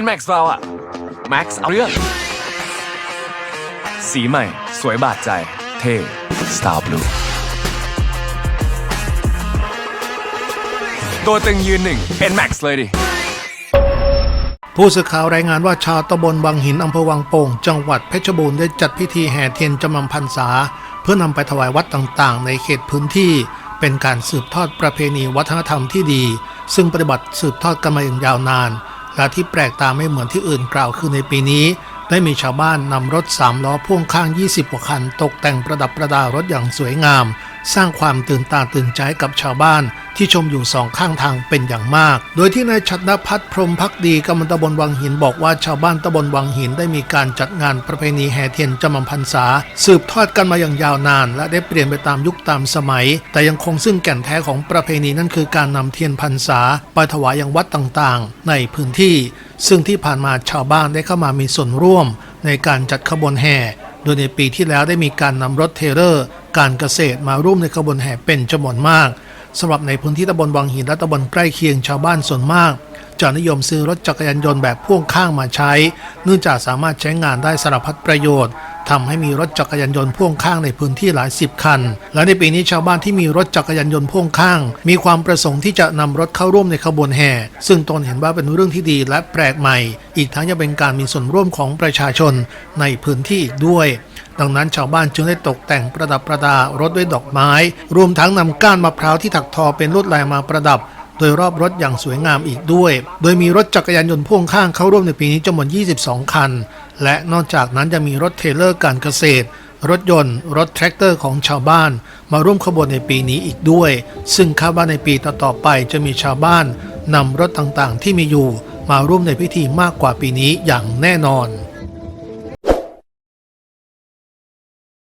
NMAX เราอะ Max เอาเรื่อง สีใหม่ สวยบาดใจ เท่ Star Blue ตัวตึงยืนหนึ่ง NMAX เลยดิ ผู้สื่อข่าวรายงานว่าชาวตำบลวังหินอำเภอวังโป่ง จังหวัดเพชรบูรณ์ได้จัดพิธีแห่เทียนจำนำพรรษา เพื่อนำไปถวายวัดต่างๆ ในเขตพื้นที่ เป็นการสืบทอดประเพณีวัฒนธรรมที่ดี ซึ่งปฏิบัติสืบทอดกันมาอย่างยาวนาน และที่แปลกตาไม่เหมือนที่อื่นกล่าวคือในปีนี้ ได้มีชาวบ้านนำรถสามล้อพ่วงข้าง 20กว่าคัน ตกแต่งประดับประดารถอย่างสวยงาม สร้างความตื่นตาตื่นใจกับชาวบ้านที่ชมอยู่สองข้างทางเป็นอย่างมาก โดยที่นายชัดนพัฒน์พรหมพักดีกำมันตำบลวังหินบอกว่าชาวบ้านตำบลวังหินได้มีการจัดงานประเพณีแห่เทียนจำนำพรรษา สืบทอดกันมาอย่างยาวนาน และได้เปลี่ยนไปตามยุคตามสมัย แต่ยังคงซึ่งแก่นแท้ของประเพณีนั่นคือการนำเทียนพรรษาไปถวายยังวัดต่างๆ ในพื้นที่ ซึ่งที่ผ่านมาชาวบ้านได้เข้ามามีส่วนร่วม ในการจัดขบวนแห่ โดยในปีที่แล้วได้มีการนำรถเทเลอร์ การเกษตรมาร่วมในขบวนแห่เป็นจำนวนมากสำหรับในพื้นที่ตำบลวังหินและตำบลใกล้เคียงชาวบ้านส่วนมากจะนิยมซื้อรถจักรยานยนต์แบบพ่วงข้างมาใช้ เนื่องจากสามารถใช้งานได้สารพัดประโยชน์ ทำให้มีรถจักรยานยนต์พ่วงข้างในพื้นที่หลายสิบคัน และในปีนี้ชาวบ้านที่มีรถจักรยานยนต์พ่วงข้าง มีความประสงค์ที่จะนำรถเข้าร่วมในขบวนแห่ ซึ่งตนเห็นว่าเป็นเรื่องที่ดีและแปลกใหม่ อีกทั้งยังเป็นการมีส่วนร่วมของประชาชนในพื้นที่อีกด้วย ดังนั้นชาวบ้านจึงได้ตกแต่งประดับประดารถด้วยดอกไม้ รวมทั้งนำก้านมะพร้าวที่ถักทอเป็นลวดลายมาประดับโดยรอบรถอย่างสวยงามอีกด้วย โดยมีรถจักรยานยนต์พ่วงข้างเข้าร่วมในปีนี้จำนวน 22 คัน และนอกจากนั้นยังมีรถเทเลอร์การเกษตร รถยนต์ รถแทรกเตอร์ของชาวบ้าน มาร่วมขบวนในปีนี้อีกด้วย ซึ่งคาดว่าในปีต่อๆไปจะมีชาวบ้านนำรถต่างๆ ที่มีอยู่ มาร่วมในพิธีมากกว่าปีนี้อย่างแน่นอน